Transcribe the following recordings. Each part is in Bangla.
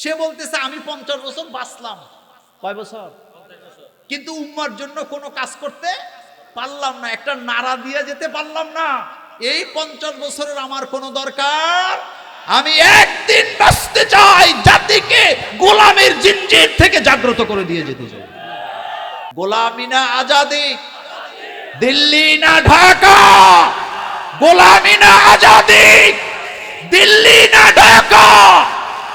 সে বলতেছে, আমি পঞ্চাশ বছর বাঁচলাম। কয় বছর? কিন্তু উম্মার জন্য কোনো কাজ করতে পারলাম না, একটা নাড়া দিয়ে যেতে পারলাম না। এই পঞ্চাশ বছরের আমার কোনো দরকার? আমি একদিন বাঁচতে চাই, জাতিকে গোলামের জিনজির থেকে জাগ্রত করে দিয়ে যেতে চাই। গোলামি না আজাদি? দিল্লি না ঢাকা? গোলামি না আজাদি? দিল্লি না ঢাকা?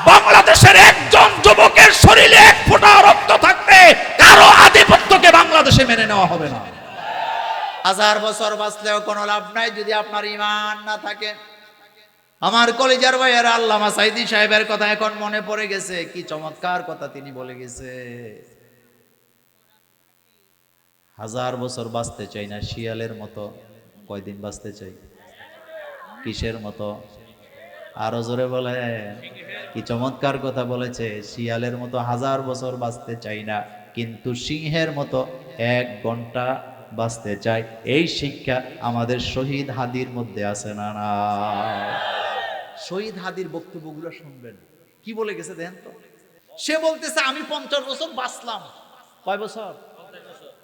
বাংলাদেশের একজন যুবকের শরীরে এক ফোঁটা রক্ত থাকতে কারও আধিপত্যকে বাংলাদেশে মেনে নেওয়া হবে না। হাজার বছর বাঁচলেও কোনো লাভ নাই যদি আপনার ইমান না থাকে। আমার কলেজার ভাইয়ের, আল্লামা সাইদি সাহেবের কথা এখন মনে পড়ে গেছে। কি চমৎকার কথা তিনি বলে গেছে। হাজার বছর বাঁচতে চাই না, শিয়ালের মতো। কয়দিন বাঁচতে চাই? কিসের মতো? আরও জোরে বলে। কি চমৎকার কথা বলেছে, শিয়ালের মতো হাজার বছর বাঁচতে চাই না, কিন্তু সিংহের মতো এক ঘণ্টা বাঁচতে চাই। এই শিক্ষা আমাদের শহীদ হাদির মধ্যে আছে না না? শহীদ হাদির বক্তব্যগুলো শুনবেন। কি বলে গেছে দেখেন তো? সে বলতেছে, আমি পঞ্চাশ বছর বাঁচলাম। কয় বছর?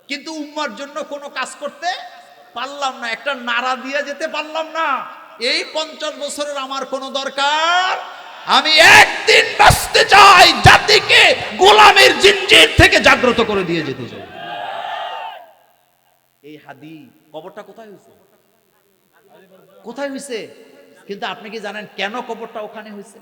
কিন্তু উম্মার জন্য কোনো কাজ করতে পারলাম না। একটা নাড়া দিয়ে যেতে পারলাম না। এই পঞ্চাশ বছরের আমার কোনো দরকার? আমি একদিন বাঁচতে চাই জাতিকে গোলামের জিনজির থেকে জাগ্রত করে দিয়ে যেতে চাই। এই হাদি কবরটা কোথায় হয়েছে কোথায় হয়েছে কিন্তু আপনি কি জানেন কেন কবরটা ওখানে হয়েছে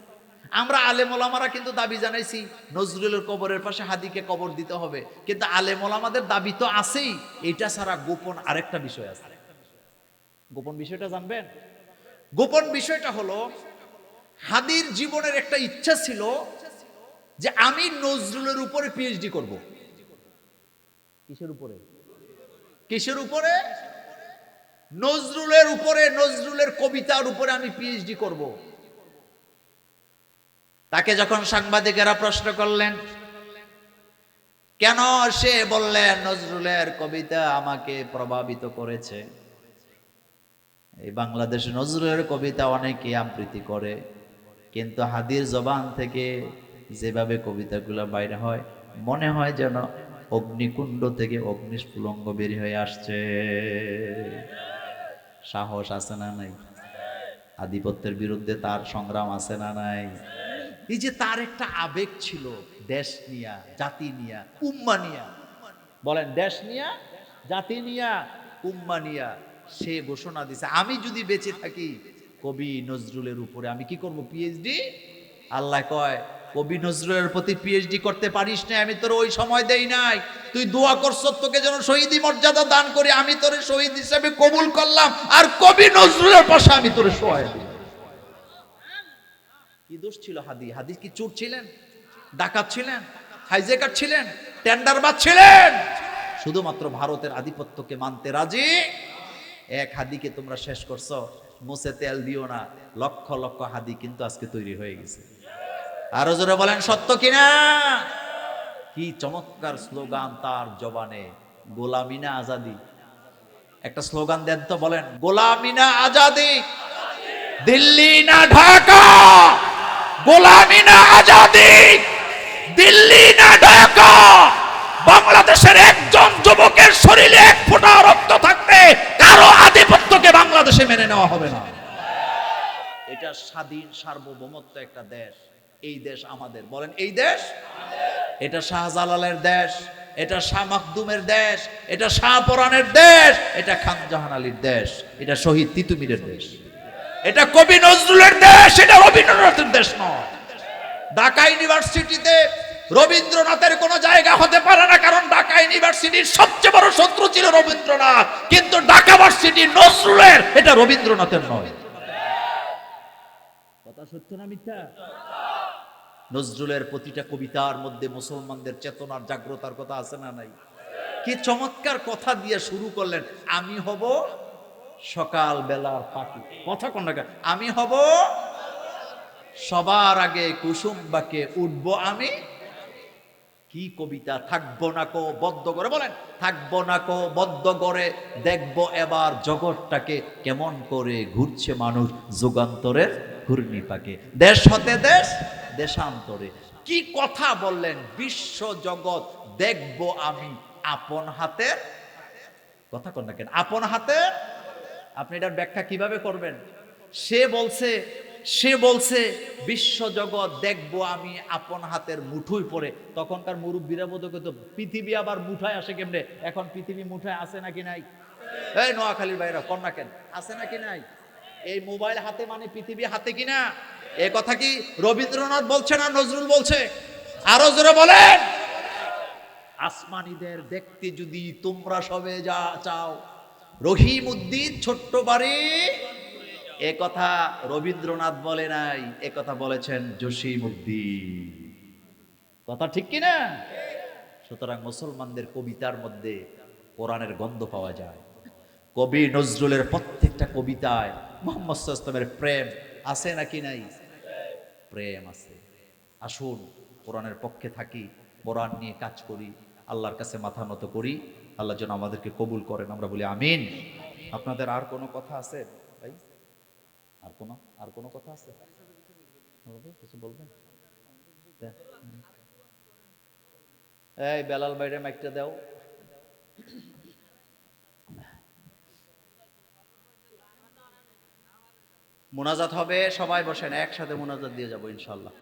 আমরা আলেম ওলামারা কিন্তু দাবি জানাইছি, নজরুলের কবরের পাশে হাদিকে কবর দিতে হবে। কিন্তু আলেম ওলামাদের দাবি তো আছেই এটা ছাড়া গোপন আরেকটা বিষয় আছে। গোপন বিষয়টা জানবেন? গোপন বিষয়টা হলো হাদির জীবনের একটা ইচ্ছা ছিল যে আমি নজরুলের উপরে পিএইচডি করব। কিসের উপরে? কিসের উপরে? নজরুলের উপরে নজরুলের কবিতার উপরে আমি পিএইচডি করব। তাকে যখন সাংবাদিকেরা প্রশ্ন করলেন কেন সে বললেন নজরুলের কবিতা আমাকে প্রভাবিত করেছে? এই বাংলাদেশে নজরুলের কবিতা অনেকে আবৃত্তি করে, কিন্তু হাদির জবান থেকে যেভাবে কবিতাগুলো বাইরে হয়, মনে হয় যেন অগ্নিকুণ্ড থেকে অগ্নিস্ফুলঙ্গ বের হয়ে আসছে। সাহস আছে না নাই? আধিপত্যের বিরুদ্ধে তার সংগ্রাম আছে না নাই? এই যে তার একটা আবেগ ছিল, দেশ নিয়া, জাতি নিয়া, উম্মা বলেন, দেশ নিয়া, জাতি নিয়া, উম্মা সে ঘোষণা দিছে। আমি যদি বেঁচে থাকি, কবি নজরুলের উপরে আমি কি করব? পিএইচডি আল্লাহ কয়, কবি নজরুলের প্রতি পিএইচডি করতে পারিস না আমি তোর ওই সময় দেই নাই। তুই দোয়া করছ তোকে যেন শহীদি মর্যাদা দান করি, আমি তোরে শহীদ হিসেবে কবুল করলাম, আর কবি নজরুলের পাশে আমি তোরে সহায় দিলাম কি দোষ ছিল হাদি হাদি কি চোর ছিলেন? ডাকাত ছিলেন? হাইজেকার ছিলেন? টেন্ডারবাজ ছিলেন? শুধুমাত্র ভারতের আধিপত্যকে মানতে রাজি? এক হাদিকে তোমরা শেষ করছ, মুছে তেল দিও না। লক্ষ লক্ষ হাদি কিন্তু আজকে তৈরি হয়ে গেছে। আরও জোরে বলেন, সত্য কিনা? কি চমৎকার স্লোগান তার জবানে গোলামিনা আজাদি? একটা স্লোগান দেন তো, বলেন গোলামিনা আজাদি? দিল্লি না ঢাকা? গোলামি না আজাদি? দিল্লি না ঢাকা? বাংলাদেশের একজন যুবকের শরীরে এক ফোঁটা রক্ত থাকতে কারও আধিপত্যকে বাংলাদেশে মেনে নেওয়া হবে না এটা স্বাধীন সার্বভৌমত্ব একটা দেশ, এই দেশ আমাদের। বলেন, এই দেশ? এটা শাহজালালের দেশ, এটা শাহ মাকদুমের দেশ, এটা শাহ শাহপরানের দেশ, এটা খান জাহান আলীর দেশ, এটা শহীদ তিতুমিরের দেশ। এটা কবি নজরুলের দেশ, এটা রবীন্দ্রনাথের দেশ নয়। ঢাকা ইউনিভার্সিটিতে রবীন্দ্রনাথের কোনো জায়গা হতে পারে না, কারণ ঢাকা ইউনিভার্সিটির সবচেয়ে বড় শত্রু ছিল রবীন্দ্রনাথ। কিন্তু ঢাকা ভার্সিটি নজরুলের, এটা রবীন্দ্রনাথের নয়। সত্য না মিথ্যা? নজরুলের প্রতিটা কবিতার মধ্যে মুসলমানদের চেতনার জাগ্রতার কথা আছে না নাই? কি চমৎকার কথা দিয়ে শুরু করলেন, আমি হব সকাল বেলার পাখি কথা কোন আমি হব সবার আগে কুসুম বাকে উঠবো আমি। কি কবিতা? থাকব না কো বদ্ধ করে বলেন, থাকব না কো বদ্ধ করে দেখব এবার জগৎটাকে কেমন করে ঘুরছে মানুষ যুগান্তরের ঘূর্ণি পাকে। দেশ হতে দেশ, দেশান্তরে। কি কথা বললেন? বিশ্ব জগৎ দেখব আমি আপন হাতের। কথা কন না কেন? আপন হাতে আপনি এটার ব্যাখ্যা কীভাবে করবেন? সে বলছে সে বলছে, বিশ্ব জগৎ দেখব আমি আপন হাতের মুঠুই পরে তখনকার মুরব্বীরা বোধ করতো, পৃথিবী আবার মুঠায় আসে কেমনে? এখন পৃথিবী মুঠায় আছে নাকি নাই? এই নোয়াখালীর বাইরা কন্যা কেন? আছে নাকি নাই? এই মোবাইল হাতে মানে পৃথিবী হাতে কিনা? এ কথা কি রবীন্দ্রনাথ বলছে না নজরুল বলছে? আরও জোরে বলেন। আসমানিদের দেখতে যদি তোমরা সবে যা চাও রহিম উদ্দিন ছোট্ট বাড়ি। এ কথা রবীন্দ্রনাথ বলে নাই, এ কথা বলেছেন জসিম উদ্দিন কথা ঠিক কিনা? সুতরাং মুসলমানদের কবিতার মধ্যে কোরআনের গন্ধ পাওয়া যায়। কবি নজরুলের প্রত্যেকটা কবিতায় মোহাম্মদ ইসলামের প্রেম আছে নাকি নাই? প্রেম আছে। আসুন কোরআনের পক্ষে থাকি, কোরআন নিয়ে কাজ করি, আল্লাহর কাছে মাথা নত করি, আল্লাহ যেন আমাদেরকে কবুল করেন, আমরা বলি আমিন। আপনাদের আর কোনো কথা আছে? ভাই, আর কোনো আর কোনো কথা আছে? কিছু বলবেন? এই বেলাল বাইরে মাইকটা দাও। মোনাজাত হবে সবাই বসেন একসাথে মোনাজাত দিয়ে যাব ইনশাল্লাহ।